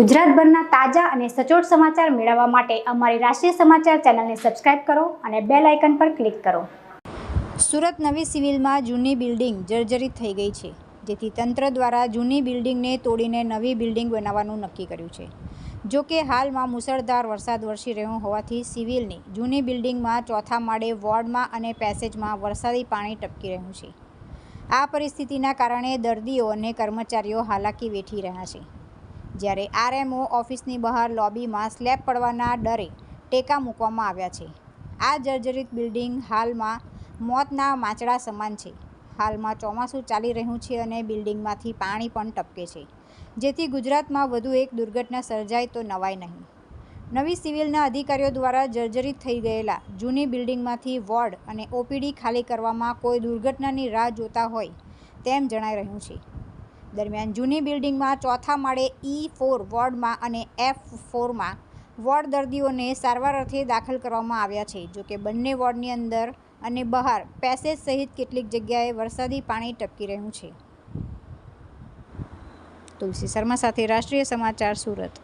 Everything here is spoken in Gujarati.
ગુજરાતભરના તાજા અને સચોટ સમાચાર મેળવવા માટે અમારી રાષ્ટ્રીય સમાચાર ચેનલને સબસ્ક્રાઇબ કરો અને બેલ આઇકન પર ક્લિક કરો. સુરત નવી સિવિલમાં જૂની બિલ્ડિંગ જર્જરિત થઈ ગઈ છે, જેથી તંત્ર દ્વારા જૂની બિલ્ડિંગને તોડીને નવી બિલ્ડિંગ બનાવવાનું નક્કી કર્યું છે. જો કે હાલમાં મુસળધાર વરસાદ વરસી રહ્યો હોવાથી સિવિલની જૂની બિલ્ડિંગમાં ચોથા માળે વોર્ડમાં અને પેસેજમાં વરસાદી પાણી ટપકી રહ્યું છે. આ પરિસ્થિતિના કારણે દર્દીઓ અને કર્મચારીઓ હાલાકી વેઠી રહ્યા છે. જ્યારે આરએમઓ ઓફિસની બહાર લોબીમાં સ્લેબ પડવાના ડરે ટેકા મૂકવામાં આવ્યા છે. આ જર્જરિત બિલ્ડિંગ હાલમાં મોતના માચડા સમાન છે. હાલમાં ચોમાસું ચાલી રહ્યું છે અને બિલ્ડિંગમાંથી પાણી પણ ટપકે છે. જેથી ગુજરાતમાં વધુ એક દુર્ઘટના સર્જાય તો નવાય નહીં. નવી સિવિલના અધિકારીઓ દ્વારા જર્જરિત થઈ ગયેલા જૂની બિલ્ડિંગમાંથી વોર્ડ અને ઓપીડી ખાલી કરવામાં કોઈ દુર્ઘટનાની રાહ જોતા હોય તેમ જણાઈ રહ્યું છે. દરમિયાન જૂની બિલ્ડિંગમાં ચોથા માળે ઈ ફોર વોર્ડમાં અને એફ ફોરમાં વોર્ડ દર્દીઓને સારવાર અર્થે દાખલ કરવામાં આવ્યા છે. જોકે બંને વોર્ડની અંદર અને બહાર પેસેજ સહિત કેટલીક જગ્યાએ વરસાદી પાણી ટપકી રહ્યું છે. તુલસી શર્મા સાથે રાષ્ટ્રીય સમાચાર સુરત.